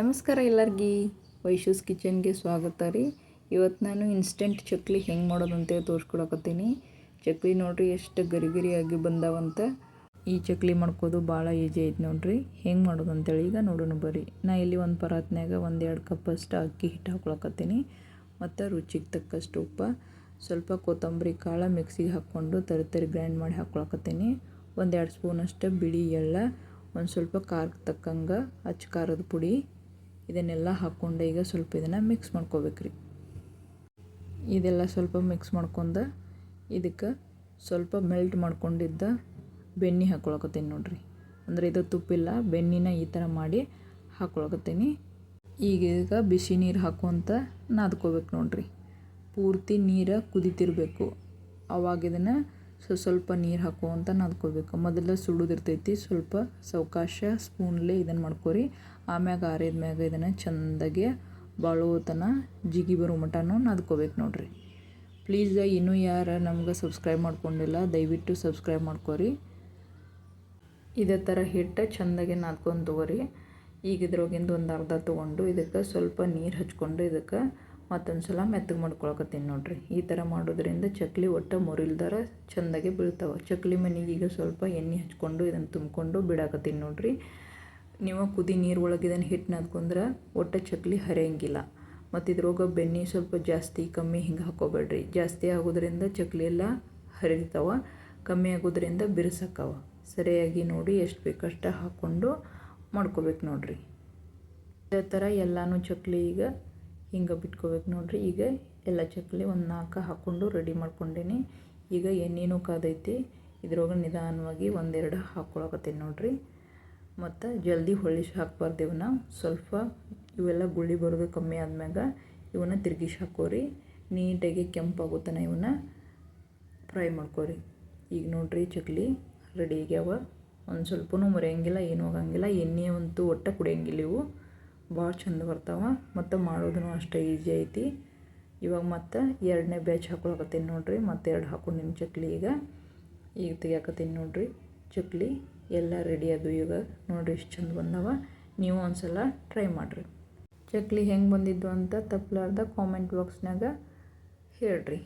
ನಮಸ್ಕಾರ ಎಲ್ಲರಿಗೆ. ವೈಶೂಸ್ ಕಿಚನ್ಗೆ ಸ್ವಾಗತ ರೀ. ಇವತ್ತು ನಾನು ಇನ್ಸ್ಟೆಂಟ್ ಚಕ್ಲಿ ಹೆಂಗೆ ಮಾಡೋದು ಅಂತೇಳಿ ತೋರಿಸ್ಕೊಡಕತ್ತೀನಿ. ಚಕ್ಲಿ ನೋಡ್ರಿ ಎಷ್ಟು ಗರಿ ಗರಿಯಾಗಿ ಬಂದಾವಂತ. ಈ ಚಕ್ಲಿ ಮಾಡ್ಕೋದು ಭಾಳ ಈಜಿ ಐತೆ ನೋಡ್ರಿ. ಹೆಂಗೆ ಮಾಡೋದು ಅಂತೇಳಿ ಈಗ ನೋಡೋಣ ಬರ್ರಿ. ನಾ ಇಲ್ಲಿ ಒಂದು ಪರಾತ್ನ್ಯಾಗ ಒಂದು ಎರಡು ಕಪ್ಪಷ್ಟು ಅಕ್ಕಿ ಹಿಟ್ಟು ಹಾಕ್ಕೊಳಕತ್ತೀನಿ ಮತ್ತು ರುಚಿಗೆ ತಕ್ಕಷ್ಟು ಉಪ್ಪು, ಸ್ವಲ್ಪ ಕೊತ್ತಂಬರಿ ಕಾಳು ಮಿಕ್ಸಿಗೆ ಹಾಕ್ಕೊಂಡು ತರಿ ತರಿ ಗ್ರೈಂಡ್ ಮಾಡಿ ಹಾಕ್ಕೊಳಕತ್ತೀನಿ ಒಂದು ಎರಡು ಸ್ಪೂನಷ್ಟು ಬಿಳಿ ಎಳ್ಳ, ಒಂದು ಸ್ವಲ್ಪ ಖಾರಕ್ಕೆ ತಕ್ಕಂಗೆ ಅಚ್ಚ ಖಾರದ ಪುಡಿ ಇದನ್ನೆಲ್ಲ ಹಾಕ್ಕೊಂಡು ಈಗ ಸ್ವಲ್ಪ ಇದನ್ನು ಮಿಕ್ಸ್ ಮಾಡ್ಕೋಬೇಕ್ರಿ. ಇದೆಲ್ಲ ಸ್ವಲ್ಪ ಮಿಕ್ಸ್ ಮಾಡ್ಕೊಂಡು ಇದಕ್ಕೆ ಸ್ವಲ್ಪ ಮೆಲ್ಟ್ ಮಾಡ್ಕೊಂಡಿದ್ದ ಬೆಣ್ಣೆ ಹಾಕ್ಕೊಳಕತ್ತೀನಿ ನೋಡ್ರಿ. ಅಂದರೆ ಇದು ತುಪ್ಪಿಲ್ಲ, ಬೆಣ್ಣಿನ ಈ ಥರ ಮಾಡಿ ಹಾಕ್ಕೊಳಕತ್ತೀನಿ ಈಗೀಗ ಈಗ ಬಿಸಿ ನೀರು ಹಾಕುವಂತ ನಾದ್ಕೋಬೇಕು ನೋಡ್ರಿ. ಪೂರ್ತಿ ನೀರು ಕುದಿತಿರಬೇಕು. ಅವಾಗ ಇದನ್ನು ಸೊ ಸ್ವಲ್ಪ ನೀರು ಹಾಕುವಂತ ನಾದ್ಕೋಬೇಕು ಮೊದಲು ಸುಡುದಿರ್ತೈತಿ. ಸ್ವಲ್ಪ ಸಾವಕಾಶ ಸ್ಪೂನ್ಲೇ ಇದನ್ನು ಮಾಡ್ಕೊರಿ. ಆಮ್ಯಾಗ ಆರಿದ ಮ್ಯಾಗ ಇದನ್ನು ಚೆಂದಾಗಿ ಬಾಳೋತನ ಜಿಗಿ ಬರೋ ಮಟನೂ ನಾದ್ಕೋಬೇಕು ನೋಡ್ರಿ. ಪ್ಲೀಸ್ ಇನ್ನೂ ಯಾರು ನಮ್ಗೆ ಸಬ್ಸ್ಕ್ರೈಬ್ ಮಾಡ್ಕೊಂಡಿಲ್ಲ, ದಯವಿಟ್ಟು ಸಬ್ಸ್ಕ್ರೈಬ್ ಮಾಡ್ಕೋರಿ. ಇದೇ ಥರ ಹಿಟ್ಟು ಚೆಂದಾಗೆ ನಾದ್ಕೊಂಡು ತೊಗೋರಿ. ಈಗ ಇದ್ರೊಳಗಿಂದ ಒಂದು ಅರ್ಧ ತೊಗೊಂಡು ಇದಕ್ಕೆ ಸ್ವಲ್ಪ ನೀರು ಹಚ್ಕೊಂಡು ಇದಕ್ಕೆ ಮತ್ತೊಂದು ಸಲ ಮೆತ್ತಗೆ ಮಾಡ್ಕೊಳಕತ್ತೀನಿ ನೋಡ್ರಿ. ಈ ಥರ ಮಾಡೋದ್ರಿಂದ ಚಕ್ಲಿ ಒಟ್ಟು ಮುರಿಲ್ದಾರ ಚೆಂದಾಗೆ ಬೀಳ್ತಾವೆ. ಚಕ್ಲಿ ಮನೆಗೆ ಈಗ ಸ್ವಲ್ಪ ಎಣ್ಣೆ ಹಚ್ಕೊಂಡು ಇದನ್ನು ತುಂಬಿಕೊಂಡು ಬಿಡಾಕತ್ತೀನಿ ನೋಡ್ರಿ. ನೀವು ಕುದಿ ನೀರು ಒಳಗೆ ಇದನ್ನು ಹಿಟ್ಟು ನಾದ್ಕೊಂಡ್ರೆ ಒಟ್ಟು ಚಕ್ಲಿ ಹರಿಯಂಗಿಲ್ಲ. ಮತ್ತು ಇದ್ರೊಳಗೆ ಬೆಣ್ಣೆ ಸ್ವಲ್ಪ ಜಾಸ್ತಿ ಕಮ್ಮಿ ಹಿಂಗೆ ಹಾಕೋಬೇಡ್ರಿ. ಜಾಸ್ತಿ ಆಗೋದ್ರಿಂದ ಚಕ್ಲಿ ಎಲ್ಲ ಹರಿತಾವ, ಕಮ್ಮಿ ಆಗೋದ್ರಿಂದ ಬಿರ್ಸಕ್ಕವ ಸರಿಯಾಗಿ ನೋಡಿ ಎಷ್ಟು ಬೇಕಷ್ಟು ಹಾಕ್ಕೊಂಡು ಮಾಡ್ಕೋಬೇಕು ನೋಡ್ರಿ. ಇದೇ ಥರ ಎಲ್ಲನೂ ಚಕ್ಲಿ ಈಗ ಹಿಂಗೆ ಬಿಟ್ಕೋಬೇಕು ನೋಡ್ರಿ. ಈಗ ಎಲ್ಲ ಚಕ್ಕಲಿ ಒಂದು ನಾಲ್ಕು ಹಾಕ್ಕೊಂಡು ರೆಡಿ ಮಾಡ್ಕೊಂಡೇನಿ. ಈಗ ಎಣ್ಣೆನೂ ಕಾದೈತಿ. ಇದ್ರೊಳಗೆ ನಿಧಾನವಾಗಿ ಒಂದೆರಡು ಹಾಕ್ಕೊಳಕತ್ತೀನಿ ನೋಡ್ರಿ. ಮತ್ತು ಜಲ್ದಿ ಹೊಳಿಸಿ ಹಾಕ್ಬಾರ್ದು ಇವನ್ನ ಸ್ವಲ್ಪ ಇವೆಲ್ಲ ಗುಳ್ಳಿ ಬರೋದು ಕಮ್ಮಿ ಆದ್ಮ್ಯಾಗ ಇವನ್ನ ತಿರುಗಿಸಿ ಹಾಕೋರಿ. ನೀಟಾಗಿ ಕೆಂಪಾಗುತ್ತಾನ ಇವನ್ನ ಫ್ರೈ ಮಾಡ್ಕೋರಿ. ಈಗ ನೋಡ್ರಿ ಚಕ್ಲಿ ರೆಡಿ ಆಗ್ಯಾವ. ಒಂದು ಸ್ವಲ್ಪನೂ ಮರೆಯಂಗಿಲ್ಲ, ಏನೂ ಆಗಂಗಿಲ್ಲ ಎಣ್ಣೆ ಅಂತೂ ಒಟ್ಟು ಕುಡಿಯಂಗಿಲ್ಲ ಇವು. ಭಾಳ ಚಂದ ಬರ್ತಾವೆ, ಮತ್ತು ಮಾಡೋದೂ ಅಷ್ಟೇ ಈಜಿ ಐತಿ. ಇವಾಗ ಮತ್ತು ಎರಡನೇ ಬ್ಯಾಚ್ ಹಾಕೊಳಕತ್ತೀನಿ ನೋಡಿರಿ, ಮತ್ತು ಎರಡು ಹಾಕೊಂಡಿನಿ ಚಕ್ಲಿ ಈಗ. ಈಗ ತೆಗಿಯಾಕತ್ತೀನಿ ನೋಡಿರಿ, ಚಕ್ಲಿ ಎಲ್ಲ ರೆಡಿ ಅದು ಈಗ. ನೋಡಿರಿ ಎಷ್ಟು ಚಂದ ಬಂದವ, ನೀವು ಒಂದ್ಸಲ ಟ್ರೈ ಮಾಡಿರಿ. ಚಕ್ಲಿ ಹೆಂಗೆ ಬಂದಿದ್ದು ಅಂತ ತಪ್ಪಲಾರ್ದ ಕಾಮೆಂಟ್ ಬಾಕ್ಸ್ನಾಗ ಹೇಳ್ರಿ.